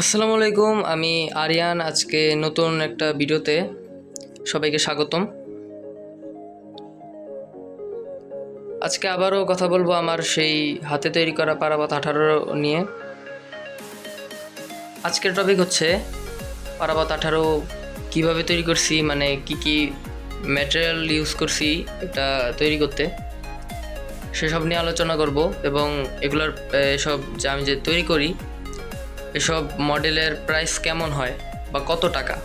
আসসালামু আলাইকুম, আমি আরিয়ান, আজকে নতুন একটা ভিডিওতে সবাইকে স্বাগতম। আজকে আবারও কথা বলব আমার সেই হাতে তৈরি করা পারাবাত আঠারো নিয়ে। আজকের টপিক হচ্ছে পারাবাত আঠারো কীভাবে তৈরি করছি মানে কি কি ম্যাটেরিয়াল ইউজ করছি এটা তৈরি করতে। সেসব নিয়ে আলোচনা করব এবং এগুলোর সব যে আমি যে তৈরি করি এসব মডেলের প্রাইস কেমন হয় বা কত টাকা?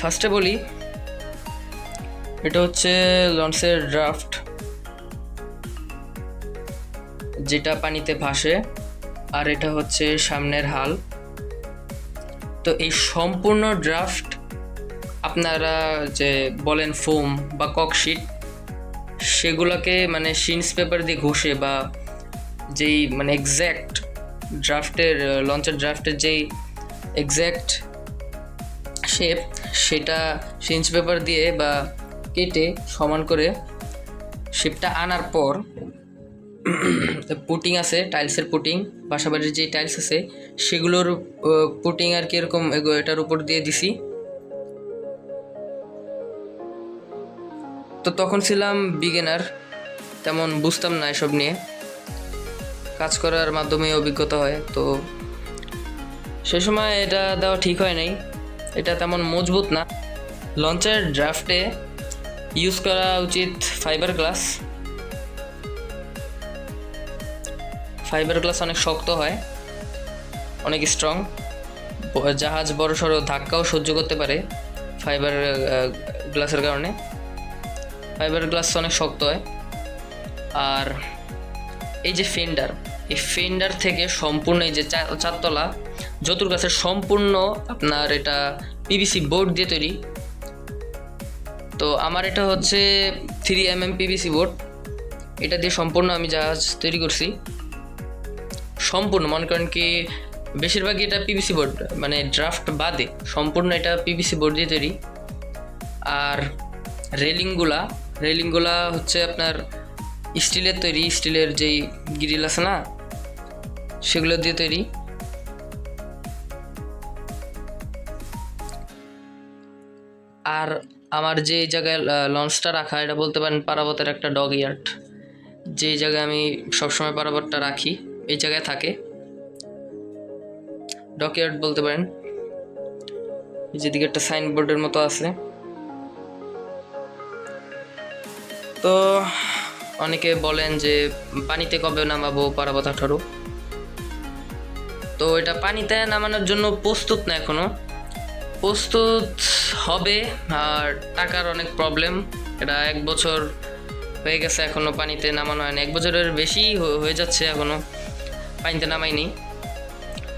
ফার্স্টে বলি, এটা হচ্ছে লঞ্চের ড্রাফট, যেটা পানিতে ভাসে, আর এটা হচ্ছে সামনের হাল। তো এই সম্পূর্ণ ড্রাফট আপনারা যে বলেন ফোম বা ককশিট সেগুলোকে মানে শিন্স পেপার দিয়ে ঘষে বা যেই মানে এক্স্যাক্ট ড্রাফটের লঞ্চের ড্রাফটের যেই এক্স্যাক্ট শেপ সেটা শিন্স পেপার দিয়ে বা কেটে সমান করে শেপটা আনার পর পুটিং আছে টাইলসের পুটিং বাসাবাড়ির যে টাইলস আছে, সেগুলোর পুটিং আর কি এরকম এটার উপর দিয়ে দিছি। তো তখন ছিলাম বিগিনার তেমন বুঝতাম না এসব নিয়ে। কাজ করার মাধ্যমে অভিজ্ঞতা হয়, তো সে সময় এটা দেওয়া ঠিক হয় নাই। এটা তেমন মজবুত না। লঞ্চের ড্রাফটে ইউজ করা উচিত ফাইবার গ্লাস ফাইবার গ্লাস অনেক শক্ত হয়, অনেক স্ট্রং জাহাজ বড় সড়ো ধাক্কাও সহ্য করতে পারে ফাইবার গ্লাসের কারণে। ফাইবার গ্লাস অনেক শক্ত হয়। আর এই যে ফেন্ডার এই ফেন্ডার থেকে সম্পূর্ণ এই যে চারতলা যতুর গাছের সম্পূর্ণ আপনার এটা পিভিসি বোর্ড দিয়ে তৈরি। তো আমার এটা হচ্ছে three M M PVC board এটা দিয়ে সম্পূর্ণ আমি জাহাজ তৈরি করছি। সম্পূর্ণ, মনে করেন কি বেশিরভাগই এটা পিভিসি বোর্ড মানে ড্রাফট বাদে সম্পূর্ণ এটা পিভিসি বোর্ড দিয়ে তৈরি। আর রেলিংগুলা রেলিংগুলা হচ্ছে আপনার স্টিলের তৈরি, স্টিলের যেই গ্রিল আছে না, সেগুলো দিয়ে তৈরি। আর আমার যে জায়গায় লঞ্চটা রাখা, এটা বলতে পারেন পারাবতের একটা ডগ ইয়ার্ড যে জায়গায় আমি সবসময় পারাবতটা রাখি। এই জায়গায় থাকে। ডকইয়ার্ড বলতে পারেন। এই যেদিকে একটা সাইনবোর্ডের মতো আছে। তো অনেকে বলেন যে, পানিতে কবে নামাবো পারাবত আঠারো তো এটা পানিতে নামানোর জন্য প্রস্তুত না এখনও। প্রস্তুত হবে আর টাকার অনেক প্রবলেম এটা এক বছর হয়ে গেছে এখনও পানিতে নামানো হয়নি। এক বছরের বেশি হয়ে যাচ্ছে এখনও। পানিতে নামাইনি।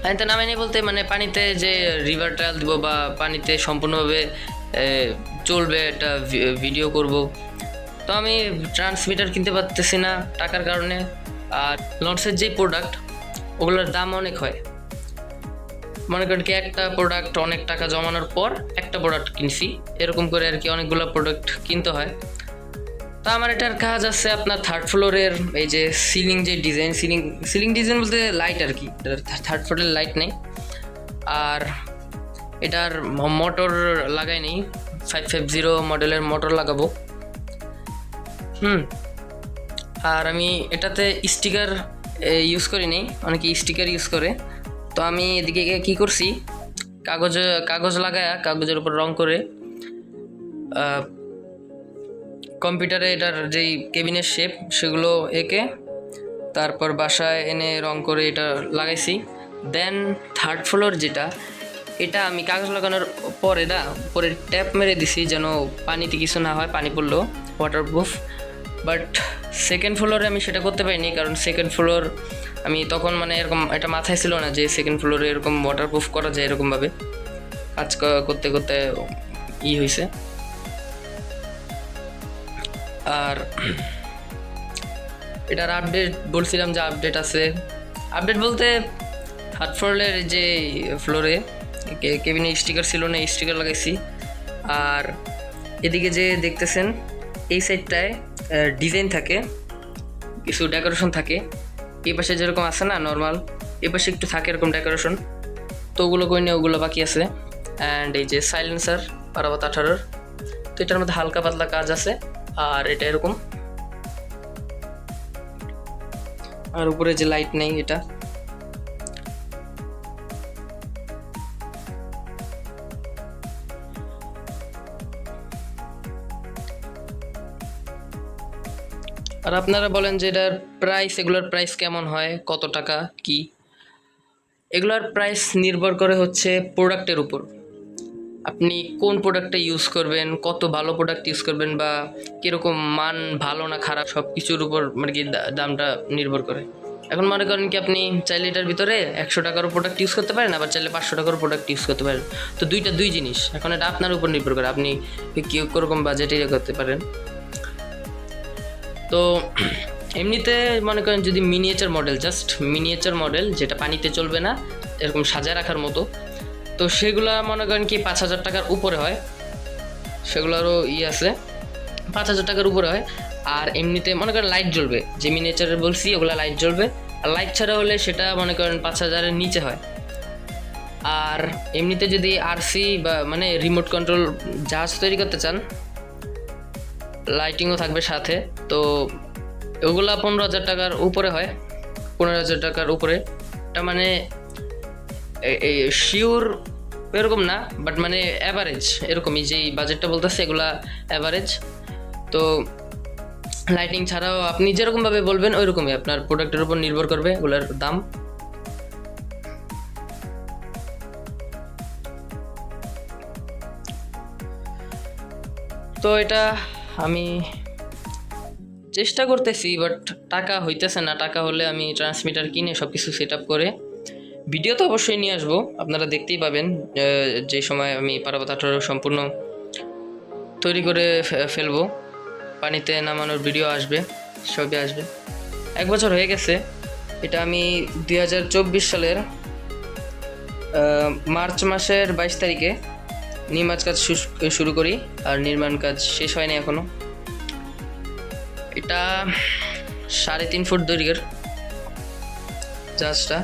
পানিতে নামাইনি বলতে মানে পানিতে যে রিভার ট্রায়াল দিব বা পানিতে সম্পূর্ণভাবে চলবে একটা ভিডিও করব। তো আমি ট্রান্সমিটার কিনতে পারতেছি না টাকার কারণে। আর লঞ্চের যে প্রোডাক্ট ওগুলোর দাম অনেক হয়। মনে করেন কি একটা প্রোডাক্ট অনেক টাকা জমানোর পর একটা প্রোডাক্ট কিনছি। এরকম করে আর কি অনেকগুলো প্রোডাক্ট কিনতে হয়। তো আমার এটার কাজ আছে আপনার থার্ড ফ্লোরের এই যে সিলিং যে ডিজাইন সিলিং সিলিং ডিজাইন বলতে লাইট আর কি। থার্ড ফ্লোরের লাইট নেই। আর এটার মোটর লাগাই নেই। ফাইভ ফাইভ জিরো মডেলের মোটর লাগাবো। হুম। আর আমি এটাতে স্টিকার ইউজ করি নি অনেকে স্টিকার ইউজ করে। তো আমি এদিকে কী করছি? কাগজ কাগজ লাগায়া, কাগজের উপর রং করে কম্পিউটারে এটার যেই কেবিনের শেপ সেগুলো এঁকে তারপর বাসায় এনে রং করে এটা লাগাইছি। দেন থার্ড ফ্লোর যেটা, এটা আমি কাগজ লাগানোর পরে না পরে ট্যাপ মেরে দিছি যেন পানিতে কিছু না হয়, পানি পড়লেও ওয়াটারপ্রুফ বাট সেকেন্ড ফ্লোরে আমি সেটা করতে পারিনি, কারণ সেকেন্ড ফ্লোর আমি তখন মানে এরকম এটা মাথায় ছিল না যে সেকেন্ড ফ্লোরে এরকম ওয়াটারপ্রুফ করা যায় এরকমভাবে। কাজ করতে করতে ই হয়েছে আর এটার আপডেট বলছিলাম যে আপডেট আছে। আপডেট বলতে থার্ড ফ্লোরের যে ফ্লোরে কেবিনে স্টিকার ছিল না স্টিকার লাগাইছি। আর এদিকে যে দেখতেছেন, এই সাইডটায় ডিজাইন থাকে, কিছু ডেকোরেশন থাকে। এই পাশে যেরকম আছে না নর্মাল এই পাশে একটু থাকে এরকম ডেকোরেশন তো ওগুলো করে নিয়ে ওগুলো বাকি আছে। অ্যান্ড এই যে সাইলেন্সার বারাবাত আঠারোর। তো এটার মধ্যে হালকা পাতলা কাজ আছে। আর এটা এরকম। আর উপরে যে লাইট নেই এটা। আর আপনারা বলেন যে এটার প্রাইস এগুলোর প্রাইস কেমন হয়? কত টাকা? কি? এগুলোর প্রাইস নির্ভর করে হচ্ছে প্রোডাক্টের উপর। আপনি কোন প্রোডাক্টটা ইউজ করবেন, কত ভালো প্রোডাক্ট ইউজ করবেন বা কীরকম মান ভালো না খারাপ সব কিছুর উপর মানে কি দামটা নির্ভর করে। এখন মনে করেন কি আপনি চাইলে এটার ভিতরে একশো টাকারও প্রোডাক্ট ইউজ করতে পারেন, আবার চাইলে পাঁচশো টাকারও প্রোডাক্ট ইউজ করতে পারেন। তো দুইটা দুই জিনিস, এখন এটা আপনার উপর নির্ভর করে, আপনি কীরকম বাজেটে করতে পারেন। তো এমনিতে মনে করেন যদি miniature model just miniature model যেটা পানিতে চলবে না, এরকম সাজায় রাখার মতো তো সেগুলা মনে করেন কি পাঁচ হাজার টাকার উপরে হয়। সেগুলোরও ই আছে। পাঁচ হাজার টাকার উপরে হয়। আর এমনিতে মনে করেন লাইট জ্বলবে। যে মিনিয়েচারের বলছি, ওগুলো লাইট জ্বলবে। আর লাইট ছাড়া হলে সেটা মনে করেন পাঁচ হাজারের নিচে হয়। আর এমনিতে যদি আরসি বা মানে রিমোট কন্ট্রোল জাহাজ তৈরি করতে চান লাইটিংও থাকবে সাথে। তো ওগুলা পনেরো হাজার টাকার উপরে হয়। পনেরো হাজার টাকার উপরে। এটা মানে এই শিওর এরকম না বাট মানে অ্যাভারেজ এরকমই যেই বাজেটটা বলতেছে, এগুলা অ্যাভারেজ তো লাইটিং ছাড়াও আপনি যেরকমভাবে বলবেন ওই রকমই আপনার প্রোডাক্টের উপর নির্ভর করবে এগুলোর দাম। তো এটা আমি চেষ্টা করতেছি বাট টাকা হইতেছে না, টাকা হলে আমি ট্রান্সমিটার কিনে সব কিছু সেট আপ করে ভিডিও তো অবশ্যই নিয়ে আসব, আপনারা দেখতেই পাবেন যে সময় আমি আঠারো সম্পূর্ণ তৈরি করে ফেলব। পানিতে নামানোর ভিডিও আসবে, সবই আসবে। এক বছর হয়ে গেছে, এটা আমি দুই হাজার চব্বিশ সালের মার্চ মাসের বাইশ তারিখে নির্মাণ কাজ শুরু করি, আর নির্মাণ কাজ শেষ হয়নি এখনও এটা সাড়ে তিন ফুট দৈর্ঘ্যের জাহাজটা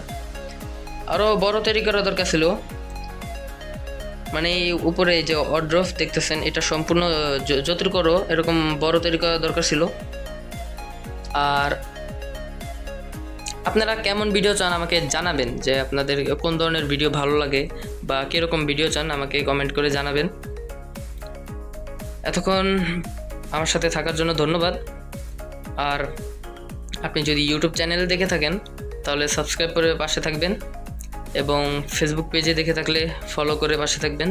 আরও বড় তৈরি করা দরকার ছিল। মানে এই উপরে যে অড্রফ দেখতেছেন, এটা সম্পূর্ণ যতটুকু এরকম বড় তৈরি করা দরকার ছিল। আর আপনারা কেমন ভিডিও চান আমাকে জানাবেন, যে আপনাদের কোন ধরনের ভিডিও ভালো লাগে, বা কীরকম ভিডিও চান আমাকে কমেন্ট করে জানাবেন। এতক্ষণ আমার সাথে থাকার জন্য ধন্যবাদ। আর আপনি যদি ইউটিউব চ্যানেল দেখে থাকেন, তাহলে সাবস্ক্রাইব করে পাশে থাকবেন। এবং ফেসবুক পেজে দেখে থাকলে ফলো করে পাশে থাকবেন।